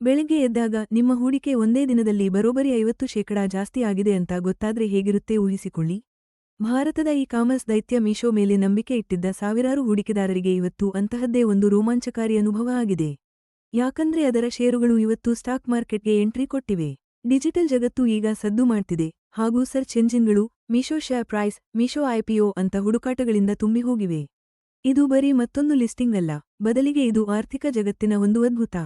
ಬೆಳಗ್ಗೆ ಎದ್ದಾಗ ನಿಮ್ಮ ಹೂಡಿಕೆ ಒಂದೇ ದಿನದಲ್ಲಿ ಬರೋಬ್ಬರಿ ಐವತ್ತು ಶೇಕಡಾ ಜಾಸ್ತಿ ಆಗಿದೆ ಅಂತ ಗೊತ್ತಾದ್ರೆ ಹೇಗಿರುತ್ತೆ ಊಹಿಸಿಕೊಳ್ಳಿ. ಭಾರತದ ಈ ಕಾಮರ್ಸ್ ದೈತ್ಯ ಮೀಶೋ ಮೇಲೆ ನಂಬಿಕೆ ಇಟ್ಟಿದ್ದ ಸಾವಿರಾರು ಹೂಡಿಕೆದಾರರಿಗೆ ಇವತ್ತು ಅಂತಹದ್ದೇ ಒಂದು ರೋಮಾಂಚಕಾರಿ ಅನುಭವ ಆಗಿದೆ. ಯಾಕಂದ್ರೆ ಅದರ ಷೇರುಗಳು ಇವತ್ತು ಸ್ಟಾಕ್ ಮಾರ್ಕೆಟ್ಗೆ ಎಂಟ್ರಿ ಕೊಟ್ಟಿವೆ. ಡಿಜಿಟಲ್ ಜಗತ್ತು ಈಗ ಸದ್ದು ಮಾಡ್ತಿದೆ. ಹಾಗೂ search ಎಂಜಿನ್ಗಳು, Meesho share price, Meesho IPO ಅಂತ ಹುಡುಕಾಟಗಳಿಂದ ತುಂಬಿ ಹೋಗಿವೆ. ಇದು ಬರೀ ಮತ್ತೊಂದು ಲಿಸ್ಟಿಂಗ್ ಅಲ್ಲ, ಬದಲಿಗೆ ಇದು ಆರ್ಥಿಕ ಜಗತ್ತಿನ ಒಂದು ಅದ್ಭುತ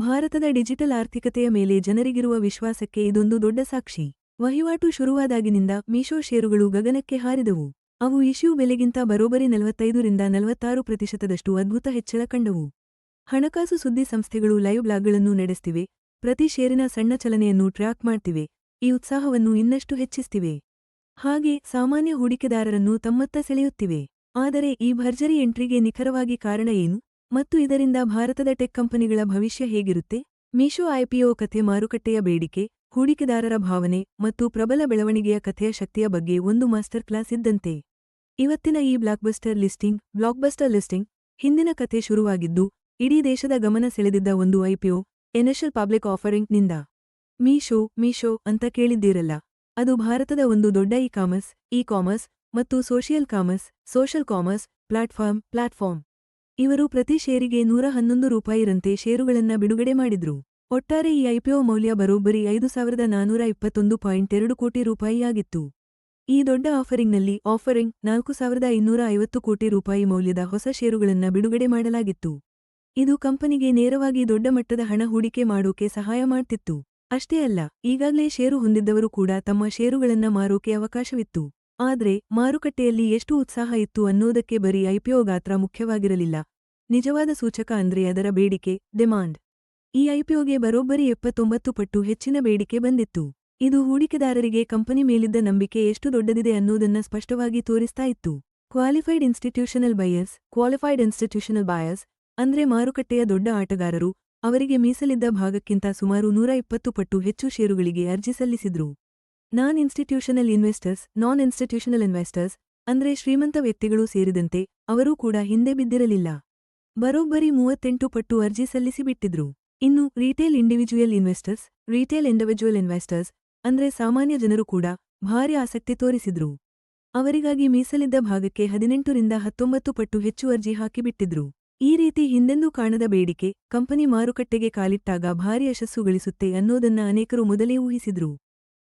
ಭಾರತದ ಡಿಜಿಟಲ್ ಆರ್ಥಿಕತೆಯ ಮೇಲೆ ಜನರಿಗಿರುವ ವಿಶ್ವಾಸಕ್ಕೆ ಇದೊಂದು ದೊಡ್ಡ ಸಾಕ್ಷಿ. ವಹಿವಾಟು ಶುರುವಾದಾಗಿನಿಂದ ಮೀಶೋ ಷೇರುಗಳು ಗಗನಕ್ಕೆ ಹಾರಿದವು. ಅವು ಇಶ್ಯೂ ಬೆಲೆಗಿಂತ ಬರೋಬ್ಬರಿ ನಲವತ್ತೈದರಿಂದ ನಲವತ್ತಾರು ಪ್ರತಿಶತದಷ್ಟು ಅದ್ಭುತ ಹೆಚ್ಚಳ ಕಂಡವು. ಹಣಕಾಸು ಸುದ್ದಿ ಸಂಸ್ಥೆಗಳು ಲೈವ್ ಬ್ಲಾಗ್ಗಳನ್ನು ನಡೆಸ್ತಿವೆ. ಪ್ರತಿ ಷೇರಿನ ಸಣ್ಣ ಚಲನೆಯನ್ನು ಟ್ರ್ಯಾಕ್ ಮಾಡ್ತಿವೆ. ಈ ಉತ್ಸಾಹವನ್ನು ಇನ್ನಷ್ಟು ಹೆಚ್ಚಿಸ್ತಿವೆ. ಹಾಗೆ ಸಾಮಾನ್ಯ ಹೂಡಿಕೆದಾರರನ್ನು ತಮ್ಮತ್ತ ಸೆಳೆಯುತ್ತಿವೆ. ಆದರೆ ಈ ಭರ್ಜರಿ ಎಂಟ್ರಿಗೆ ನಿಖರವಾಗಿ ಕಾರಣ ಏನು? ಮತ್ತು ಇದರಿಂದ ಭಾರತದ ಟೆಕ್ ಕಂಪನಿಗಳ ಭವಿಷ್ಯ ಹೇಗಿರುತ್ತೆ? ಮೀಶೋ ಐಪಿಒ ಕಥೆ ಮಾರುಕಟ್ಟೆಯ ಬೇಡಿಕೆ, ಹೂಡಿಕೆದಾರರ ಭಾವನೆ ಮತ್ತು ಪ್ರಬಲ ಬೆಳವಣಿಗೆಯ ಕಥೆಯ ಶಕ್ತಿಯ ಬಗ್ಗೆ ಒಂದು ಮಾಸ್ಟರ್ ಕ್ಲಾಸ್ ಇದ್ದಂತೆ. ಇವತ್ತಿನ ಈ ಬ್ಲಾಕ್ಬಸ್ಟರ್ ಲಿಸ್ಟಿಂಗ್ ಬ್ಲಾಕ್ಬಸ್ಟರ್ ಲಿಸ್ಟಿಂಗ್, ಹಿಂದಿನ ಕಥೆ ಶುರುವಾಗಿದ್ದು, ಇಡೀ ದೇಶದ ಗಮನ ಸೆಳೆದಿದ್ದ ಒಂದು ಐಪಿಒ ಎನರ್ಷಲ್ ಪಬ್ಲಿಕ್ ಆಫರಿಂಗ್ನಿಂದ ಮೀಶೋ ಮೀಶೋ ಅಂತ ಕೇಳಿದ್ದೀರಲ್ಲ. ಅದು ಭಾರತದ ಒಂದು ದೊಡ್ಡ ಇ ಕಾಮರ್ಸ್ ಇ ಕಾಮರ್ಸ್ ಮತ್ತು social commerce, social commerce platform platform. ಇವರು ಪ್ರತಿ ಷೇರಿಗೆ ನೂರ ಹನ್ನೊಂದು ರೂಪಾಯಿರಂತೆ ಷೇರುಗಳನ್ನ ಬಿಡುಗಡೆ ಮಾಡಿದ್ರು. ಒಟ್ಟಾರೆ ಈ ಐಪಿಒ ಮೌಲ್ಯ ಬರೋಬ್ಬರಿ ಐದು ಸಾವಿರದ ನಾನೂರ ಇಪ್ಪತ್ತೊಂದು ಪಾಯಿಂಟ್ ಎರಡು ಕೋಟಿ ರೂಪಾಯಿಯಾಗಿತ್ತು. ಈ ದೊಡ್ಡ ಆಫರಿಂಗ್ನಲ್ಲಿ ಆಫರಿಂಗ್ ನಾಲ್ಕು ಸಾವಿರದ ಇನ್ನೂರ ಐವತ್ತು ಕೋಟಿ ರೂಪಾಯಿ ಮೌಲ್ಯದ ಹೊಸ ಷೇರುಗಳನ್ನ ಬಿಡುಗಡೆ ಮಾಡಲಾಗಿತ್ತು. ಇದು ಕಂಪನಿಗೆ ನೇರವಾಗಿ ದೊಡ್ಡ ಮಟ್ಟದ ಹಣ ಹೂಡಿಕೆ ಮಾಡೋಕೆ ಸಹಾಯ ಮಾಡ್ತಿತ್ತು. ಅಷ್ಟೇ ಅಲ್ಲ, ಈಗಾಗಲೇ ಷೇರು ಹೊಂದಿದ್ದವರು ಕೂಡ ತಮ್ಮ ಷೇರುಗಳನ್ನ ಮಾರೋಕೆ ಅವಕಾಶವಿತ್ತು. ಆದ್ರೆ ಮಾರುಕಟ್ಟೆಯಲ್ಲಿ ಎಷ್ಟು ಉತ್ಸಾಹ ಇತ್ತು ಅನ್ನೋದಕ್ಕೆ ಬರೀ ಐಪಿಒ ಗಾತ್ರ ಮುಖ್ಯವಾಗಿರಲಿಲ್ಲ. ನಿಜವಾದ ಸೂಚಕ ಅಂದ್ರೆ ಅದರ ಬೇಡಿಕೆ ಡಿಮಾಂಡ್ ಈ ಐಪಿಒಗೆ ಬರೋಬ್ಬರಿ ಎಪ್ಪತ್ತೊಂಬತ್ತು ಪಟ್ಟು ಹೆಚ್ಚಿನ ಬೇಡಿಕೆ ಬಂದಿತ್ತು. ಇದು ಹೂಡಿಕೆದಾರರಿಗೆ ಕಂಪನಿ ಮೇಲಿದ್ದ ನಂಬಿಕೆ ಎಷ್ಟು ದೊಡ್ಡದಿದೆ ಅನ್ನೋದನ್ನ ಸ್ಪಷ್ಟವಾಗಿ ತೋರಿಸ್ತಾ ಇತ್ತು. Qualified institutional buyers, qualified institutional buyers, ಅಂದ್ರೆ ಮಾರುಕಟ್ಟೆಯ ದೊಡ್ಡ ಆಟಗಾರರು, ಅವರಿಗೆ ಮೀಸಲಿದ್ದ ಭಾಗಕ್ಕಿಂತ ಸುಮಾರು ನೂರ ಇಪ್ಪತ್ತು ಪಟ್ಟು ಹೆಚ್ಚು ಷೇರುಗಳಿಗೆ ಅರ್ಜಿ ಸಲ್ಲಿಸಿದ್ರು. Non institutional investors non institutional investors ಅಂದ್ರೆ ಶ್ರೀಮಂತ ವ್ಯಕ್ತಿಗಳು ಸೇರಿದಂತೆ ಅವರೂ ಕೂಡ ಹಿಂದೆ ಬಿದ್ದಿರಲಿಲ್ಲ. ಬರೋಬ್ಬರಿ ಮೂವತ್ತೆಂಟು ಪಟ್ಟು ಅರ್ಜಿ ಸಲ್ಲಿಸಿಬಿಟ್ಟಿದ್ರು ಇನ್ನು retail individual investors retail individual investors ಅಂದ್ರೆ ಸಾಮಾನ್ಯ ಜನರು ಕೂಡ ಭಾರಿ ಆಸಕ್ತಿ ತೋರಿಸಿದ್ರು. ಅವರಿಗಾಗಿ ಮೀಸಲಿದ್ದ ಭಾಗಕ್ಕೆ ಹದಿನೆಂಟರಿಂದ ಹತ್ತೊಂಬತ್ತು ಪಟ್ಟು ಹೆಚ್ಚು ಅರ್ಜಿ ಹಾಕಿಬಿಟ್ಟಿದ್ರು ಈ ರೀತಿ ಹಿಂದೆಂದೂ ಕಾಣದ ಬೇಡಿಕೆ, ಕಂಪನಿ ಮಾರುಕಟ್ಟೆಗೆ ಕಾಲಿಟ್ಟಾಗ ಭಾರಿ ಯಶಸ್ಸು ಗಳಿಸುತ್ತೆ ಅನ್ನೋದನ್ನ ಅನೇಕರು ಮೊದಲೇ ಊಹಿಸಿದ್ರು.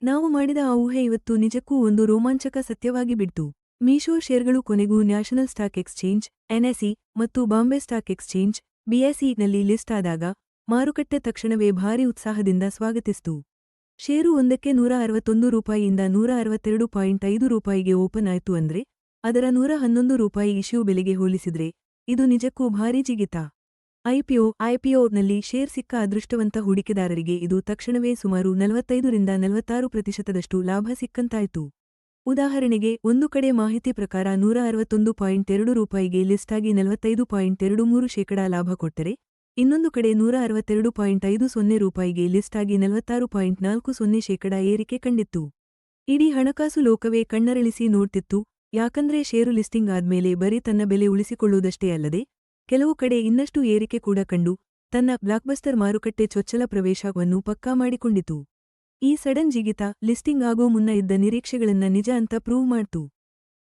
ನಾವು ಮಾಡಿದ ಆ ಊಹೆ ಇವತ್ತು ನಿಜಕ್ಕೂ ಒಂದು ರೋಮಾಂಚಕ ಸತ್ಯವಾಗಿ ಬಿಡ್ತು. ಮೀಶೋ ಶೇರ್ಗಳು ಕೊನೆಗೂ ನ್ಯಾಷನಲ್ ಸ್ಟಾಕ್ ಎಕ್ಸ್ಚೇಂಜ್, ಎನ್ಎಸ್ಇ ಮತ್ತು ಬಾಂಬೆ ಸ್ಟಾಕ್ ಎಕ್ಸ್ಚೇಂಜ್ ಬಿಎಸ್ಇನಲ್ಲಿ ಲಿಸ್ಟ್ ಆದಾಗ ಮಾರುಕಟ್ಟೆ ತಕ್ಷಣವೇ ಭಾರಿ ಉತ್ಸಾಹದಿಂದ ಸ್ವಾಗತಿಸಿತು. ಷೇರು ಒಂದಕ್ಕೆ ನೂರ ಅರವತ್ತೊಂದು ರೂಪಾಯಿಯಿಂದ ನೂರ ಅರವತ್ತೆರಡು ಪಾಯಿಂಟ್ ಐದು ರೂಪಾಯಿಗೆ ಓಪನ್ ಆಯ್ತು ಅಂದ್ರೆ ಅದರ ನೂರ ಹನ್ನೊಂದು ರೂಪಾಯಿ ಇಶ್ಯೂ ಬೆಲೆಗೆ ಹೋಲಿಸಿದ್ರೆ ಇದು ನಿಜಕ್ಕೂ ಭಾರೀ ಜಿಗಿತ. ಐಪಿಒ ಐಪಿಒನಲ್ಲಿ ಶೇರ್ ಸಿಕ್ಕ ಅದೃಷ್ಟವಂತ ಹೂಡಿಕೆದಾರರಿಗೆ ಇದು ತಕ್ಷಣವೇ ಸುಮಾರು ನಲವತ್ತೈದರಿಂದ ನಲವತ್ತಾರು ಪ್ರತಿಶತದಷ್ಟು ಲಾಭ ಸಿಕ್ಕಂತಾಯಿತು. ಉದಾಹರಣೆಗೆ, ಒಂದು ಕಡೆ ಮಾಹಿತಿ ಪ್ರಕಾರ ನೂರ ಅರವತ್ತೊಂದು ಪಾಯಿಂಟ್ ಎರಡು ರೂಪಾಯಿಗೆ ಲಿಸ್ಟಾಗಿ ನಲವತ್ತೈದು ಪಾಯಿಂಟ್ ಎರಡು ಮೂರು ಶೇಕಡಾ ಲಾಭ ಕೊಟ್ಟರೆ, ಇನ್ನೊಂದು ಕಡೆ ನೂರ ಅರವತ್ತೆರಡು ಪಾಯಿಂಟ್ ಐದು ಸೊನ್ನೆ ರೂಪಾಯಿಗೆ ಲಿಸ್ಟಾಗಿ ನಲವತ್ತಾರು ಪಾಯಿಂಟ್ ನಾಲ್ಕು ಸೊನ್ನೆ ಶೇಕಡಾ ಏರಿಕೆ ಕಂಡಿತ್ತು. ಇಡೀ ಹಣಕಾಸು ಲೋಕವೇ ಕಣ್ಣರಳಿಸಿ ನೋಡ್ತಿತ್ತು, ಯಾಕಂದ್ರೆ ಷೇರು ಲಿಸ್ಟಿಂಗ್ ಆದ್ಮೇಲೆ ಬರೀ ತನ್ನ ಬೆಲೆ ಉಳಿಸಿಕೊಳ್ಳುವುದಷ್ಟೇ ಅಲ್ಲದೆ ಕೆಲವು ಕಡೆ ಇನ್ನಷ್ಟು ಏರಿಕೆ ಕೂಡ ಕಂಡು ತನ್ನ ಬ್ಲಾಕ್ಬಸ್ಟರ್ ಮಾರುಕಟ್ಟೆ ಚೊಚ್ಚಲ ಪ್ರವೇಶವನ್ನು ಪಕ್ಕಾ ಮಾಡಿಕೊಂಡಿತು. ಈ ಸಡನ್ ಜಿಗಿತ ಲಿಸ್ಟಿಂಗ್ ಆಗೋ ಮುನ್ನ ಇದ್ದ ನಿರೀಕ್ಷೆಗಳನ್ನ ನಿಜ ಅಂತ ಪ್ರೂವ್ ಮಾಡ್ತು.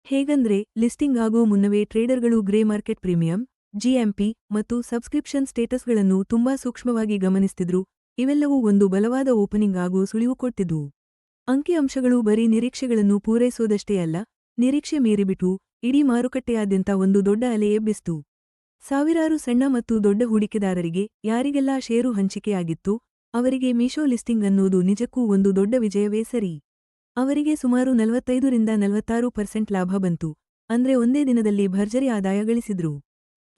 ಹೇಗಂದ್ರೆ, ಲಿಸ್ಟಿಂಗ್ ಆಗೋ ಮುನ್ನವೇ ಟ್ರೇಡರ್ಗಳು ಗ್ರೇ ಮಾರ್ಕೆಟ್ ಪ್ರೀಮಿಯಂ, ಜಿಎಂಪಿ ಮತ್ತು ಸಬ್ಸ್ಕ್ರಿಪ್ಷನ್ ಸ್ಟೇಟಸ್ಗಳನ್ನು ತುಂಬಾ ಸೂಕ್ಷ್ಮವಾಗಿ ಗಮನಿಸ್ತಿದ್ರು. ಇವೆಲ್ಲವೂ ಒಂದು ಬಲವಾದ ಓಪನಿಂಗ್ ಆಗೋ ಸುಳಿವು ಕೊಟ್ಟಿದ್ವು ಅಂಕಿಅಂಶಗಳು ಬರೀ ನಿರೀಕ್ಷೆಗಳನ್ನು ಪೂರೈಸೋದಷ್ಟೇ ಅಲ್ಲ, ನಿರೀಕ್ಷೆ ಮೀರಿಬಿಟ್ಟು ಇಡೀ ಮಾರುಕಟ್ಟೆಯಾದ್ಯಂತ ಒಂದು ದೊಡ್ಡ ಅಲೆ ಎಬ್ಬಿಸ್ತು ಸಾವಿರಾರು ಸಣ್ಣ ಮತ್ತು ದೊಡ್ಡ ಹೂಡಿಕೆದಾರರಿಗೆ ಯಾರಿಗೆಲ್ಲ ಷೇರು ಹಂಚಿಕೆಯಾಗಿತ್ತು, ಅವರಿಗೆ ಮೀಶೋ ಲಿಸ್ಟಿಂಗ್ ಅನ್ನೋದು ನಿಜಕ್ಕೂ ಒಂದು ದೊಡ್ಡ ವಿಜಯವೇ ಸರಿ. ಅವರಿಗೆ ಸುಮಾರು ನಲವತ್ತೈದರಿಂದ ನಲವತ್ತಾರು ಪರ್ಸೆಂಟ್ ಲಾಭ ಬಂತು, ಅಂದ್ರೆ ಒಂದೇ ದಿನದಲ್ಲಿ ಭರ್ಜರಿ ಆದಾಯ ಗಳಿಸಿದ್ರು.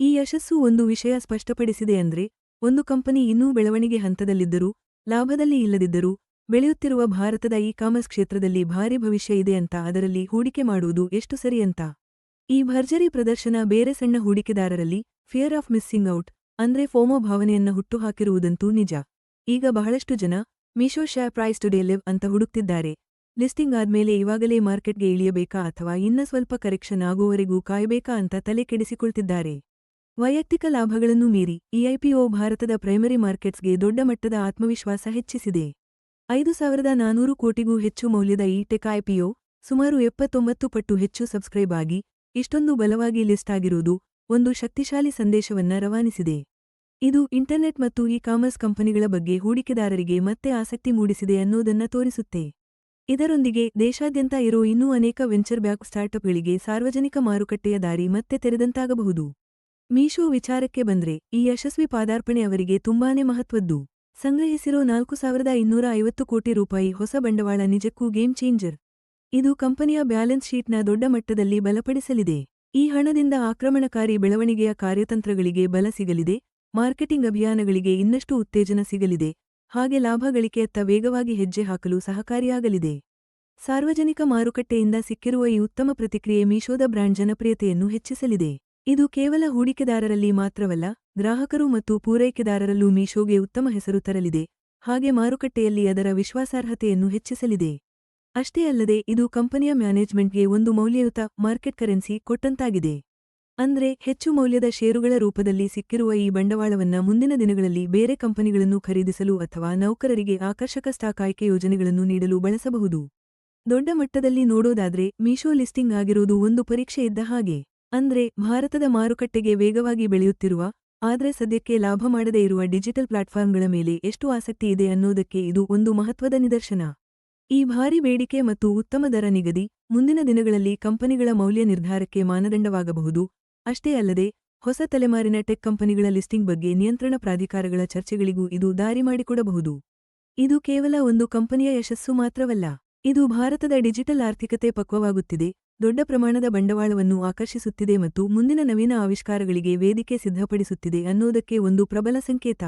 ಈ ಯಶಸ್ಸು ಒಂದು ವಿಷಯ ಸ್ಪಷ್ಟಪಡಿಸಿದೆ ಅಂದ್ರೆ, ಒಂದು ಕಂಪನಿ ಇನ್ನೂ ಬೆಳವಣಿಗೆ ಹಂತದಲ್ಲಿದ್ದರೂ, ಲಾಭದಲ್ಲಿ ಇಲ್ಲದಿದ್ದರೂ, ಬೆಳೆಯುತ್ತಿರುವ ಭಾರತದ ಇ ಕಾಮರ್ಸ್ ಕ್ಷೇತ್ರದಲ್ಲಿ ಭಾರಿ ಭವಿಷ್ಯ ಇದೆ ಅಂತ ಅದರಲ್ಲಿ ಹೂಡಿಕೆ ಮಾಡುವುದು ಎಷ್ಟು ಸರಿ ಅಂತ. ಈ ಭರ್ಜರಿ ಪ್ರದರ್ಶನ ಬೇರೆ ಸಣ್ಣ ಹೂಡಿಕೆದಾರರಲ್ಲಿ ಫಿಯರ್ ಆಫ್ ಮಿಸ್ಸಿಂಗ್ ಔಟ್ ಅಂದ್ರೆ ಫೋಮೋ ಭಾವನೆಯನ್ನ ಹುಟ್ಟುಹಾಕಿರುವುದಂತೂ ನಿಜ. ಈಗ ಬಹಳಷ್ಟು ಜನ Meesho share price today live ಅಂತ ಹುಡುಕ್ತಿದ್ದಾರೆ. ಲಿಸ್ಟಿಂಗ್ ಆದ್ಮೇಲೆ ಇವಾಗಲೇ ಮಾರ್ಕೆಟ್ಗೆ ಇಳಿಯಬೇಕಾ ಅಥವಾ ಇನ್ನ ಸ್ವಲ್ಪ ಕರೆಕ್ಷನ್ ಆಗುವವರೆಗೂ ಕಾಯಬೇಕಾ ಅಂತ ತಲೆ ಕೆಡಿಸಿಕೊಳ್ತಿದ್ದಾರೆ. ವೈಯಕ್ತಿಕ ಲಾಭಗಳನ್ನು ಮೀರಿ ಇಐಪಿಒ ಐಪಿಒ ಭಾರತದ ಪ್ರೈಮರಿ ಮಾರ್ಕೆಟ್ಸ್ಗೆ ದೊಡ್ಡ ಮಟ್ಟದ ಆತ್ಮವಿಶ್ವಾಸ ಹೆಚ್ಚಿಸಿದೆ. ಐದು ಸಾವಿರದ ನಾನೂರು ಕೋಟಿಗೂ ಹೆಚ್ಚು ಮೌಲ್ಯದ ಈ ಟೆಕ್ ಐಪಿಒ ಸುಮಾರು ಎಪ್ಪತ್ತೊಂಬತ್ತು ಪಟ್ಟು ಹೆಚ್ಚು ಸಬ್ಸ್ಕ್ರೈಬ್ ಆಗಿ, ಇಷ್ಟೊಂದು ಬಲವಾಗಿ ಲಿಸ್ಟ್ ಆಗಿರುವುದು ಒಂದು ಶಕ್ತಿಶಾಲಿ ಸಂದೇಶವನ್ನ ರವಾನಿಸಿದೆ. ಇದು ಇಂಟರ್ನೆಟ್ ಮತ್ತು ಇ ಕಾಮರ್ಸ್ ಕಂಪನಿಗಳ ಬಗ್ಗೆ ಹೂಡಿಕೆದಾರರಿಗೆ ಮತ್ತೆ ಆಸಕ್ತಿ ಮೂಡಿಸಿದೆ ಅನ್ನೋದನ್ನ ತೋರಿಸುತ್ತೆ. ಇದರೊಂದಿಗೆ ದೇಶಾದ್ಯಂತ ಇರೋ ಇನ್ನೂ ಅನೇಕ ವೆಂಚರ್ ಬ್ಯಾಕ್ ಸ್ಟಾರ್ಟ್ಅಪ್ಗಳಿಗೆ ಸಾರ್ವಜನಿಕ ಮಾರುಕಟ್ಟೆಯ ದಾರಿ ಮತ್ತೆ ತೆರೆದಂತಾಗಬಹುದು. ಮೀಶೋ ವಿಚಾರಕ್ಕೆ ಬಂದ್ರೆ, ಈ ಯಶಸ್ವಿ ಪಾದಾರ್ಪಣೆ ಅವರಿಗೆ ತುಂಬಾನೇ ಮಹತ್ವದ್ದು. ಸಂಗ್ರಹಿಸಿರೋ ನಾಲ್ಕು ಸಾವಿರದ ಇನ್ನೂರ ಐವತ್ತು ಕೋಟಿ ರೂಪಾಯಿ ಹೊಸ ಬಂಡವಾಳ ನಿಜಕ್ಕೂ ಗೇಮ್ ಚೇಂಜರ್. ಇದು ಕಂಪನಿಯ ಬ್ಯಾಲೆನ್ಸ್ ಶೀಟ್ನ ದೊಡ್ಡ ಮಟ್ಟದಲ್ಲಿ ಬಲಪಡಿಸಲಿದೆ. ಈ ಹಣದಿಂದ ಆಕ್ರಮಣಕಾರಿ ಬೆಳವಣಿಗೆಯ ಕಾರ್ಯತಂತ್ರಗಳಿಗೆ ಬಲ ಸಿಗಲಿದೆ, ಮಾರ್ಕೆಟಿಂಗ್ ಅಭಿಯಾನಗಳಿಗೆ ಇನ್ನಷ್ಟು ಉತ್ತೇಜನ ಸಿಗಲಿದೆ, ಹಾಗೆ ಲಾಭ ಗಳಿಕೆಯತ್ತ ವೇಗವಾಗಿ ಹೆಜ್ಜೆ ಹಾಕಲು ಸಹಕಾರಿಯಾಗಲಿದೆ. ಸಾರ್ವಜನಿಕ ಮಾರುಕಟ್ಟೆಯಿಂದ ಸಿಕ್ಕಿರುವ ಈ ಉತ್ತಮ ಪ್ರತಿಕ್ರಿಯೆ ಮೀಶೋದ ಬ್ರ್ಯಾಂಡ್ ಜನಪ್ರಿಯತೆಯನ್ನು ಹೆಚ್ಚಿಸಲಿದೆ. ಇದು ಕೇವಲ ಹೂಡಿಕೆದಾರರಲ್ಲಿ ಮಾತ್ರವಲ್ಲ, ಗ್ರಾಹಕರು ಮತ್ತು ಪೂರೈಕೆದಾರರಲ್ಲೂ ಮೀಶೋಗೆ ಉತ್ತಮ ಹೆಸರು ತರಲಿದೆ, ಹಾಗೆ ಮಾರುಕಟ್ಟೆಯಲ್ಲಿ ಅದರ ವಿಶ್ವಾಸಾರ್ಹತೆಯನ್ನು ಹೆಚ್ಚಿಸಲಿದೆ. ಅಷ್ಟೇ ಅಲ್ಲದೆ ಇದು ಕಂಪನಿಯ ಮ್ಯಾನೇಜ್ಮೆಂಟ್ಗೆ ಒಂದು ಮೌಲ್ಯಯುತ ಮಾರ್ಕೆಟ್ ಕರೆನ್ಸಿ ಕೊಟ್ಟಂತಾಗಿದೆ. ಅಂದ್ರೆ ಹೆಚ್ಚು ಮೌಲ್ಯದ ಷೇರುಗಳ ರೂಪದಲ್ಲಿ ಸಿಕ್ಕಿರುವ ಈ ಬಂಡವಾಳವನ್ನ ಮುಂದಿನ ದಿನಗಳಲ್ಲಿ ಬೇರೆ ಕಂಪನಿಗಳನ್ನು ಖರೀದಿಸಲು ಅಥವಾ ನೌಕರರಿಗೆ ಆಕರ್ಷಕ ಸ್ಟಾಕ್ ಆಯ್ಕೆ ಯೋಜನೆಗಳನ್ನು ನೀಡಲು ಬಳಸಬಹುದು. ದೊಡ್ಡ ಮಟ್ಟದಲ್ಲಿ ನೋಡೋದಾದ್ರೆ ಮೀಶೋ ಲಿಸ್ಟಿಂಗ್ ಆಗಿರುವುದು ಒಂದು ಪರೀಕ್ಷೆ ಇದ್ದ ಹಾಗೆ. ಅಂದ್ರೆ ಭಾರತದ ಮಾರುಕಟ್ಟೆಗೆ ವೇಗವಾಗಿ ಬೆಳೆಯುತ್ತಿರುವ, ಆದ್ರೆ ಸದ್ಯಕ್ಕೆ ಲಾಭ ಮಾಡದೇ ಇರುವ ಡಿಜಿಟಲ್ ಪ್ಲಾಟ್ಫಾರ್ಮ್ಗಳ ಮೇಲೆ ಎಷ್ಟು ಆಸಕ್ತಿ ಇದೆ ಅನ್ನೋದಕ್ಕೆ ಇದು ಒಂದು ಮಹತ್ವದ ನಿದರ್ಶನ. ಈ ಭಾರಿ ಬೇಡಿಕೆ ಮತ್ತು ಉತ್ತಮ ದರ ನಿಗದಿ ಮುಂದಿನ ದಿನಗಳಲ್ಲಿ ಕಂಪನಿಗಳ ಮೌಲ್ಯ ನಿರ್ಧಾರಕ್ಕೆ ಮಾನದಂಡವಾಗಬಹುದು. ಅಷ್ಟೇ ಅಲ್ಲದೆ, ಹೊಸ ತಲೆಮಾರಿನ ಟೆಕ್ ಕಂಪನಿಗಳ ಲಿಸ್ಟಿಂಗ್ ಬಗ್ಗೆ ನಿಯಂತ್ರಣ ಪ್ರಾಧಿಕಾರಗಳ ಚರ್ಚೆಗಳಿಗೂ ಇದು ದಾರಿ ಮಾಡಿಕೊಡಬಹುದು. ಇದು ಕೇವಲ ಒಂದು ಕಂಪನಿಯ ಯಶಸ್ಸು ಮಾತ್ರವಲ್ಲ, ಇದು ಭಾರತದ ಡಿಜಿಟಲ್ ಆರ್ಥಿಕತೆ ಪಕ್ವವಾಗುತ್ತಿದೆ, ದೊಡ್ಡ ಪ್ರಮಾಣದ ಬಂಡವಾಳವನ್ನು ಆಕರ್ಷಿಸುತ್ತಿದೆ ಮತ್ತು ಮುಂದಿನ ನವೀನ ಆವಿಷ್ಕಾರಗಳಿಗೆ ವೇದಿಕೆ ಸಿದ್ಧಪಡಿಸುತ್ತಿದೆ ಅನ್ನೋದಕ್ಕೆ ಒಂದು ಪ್ರಬಲ ಸಂಕೇತ.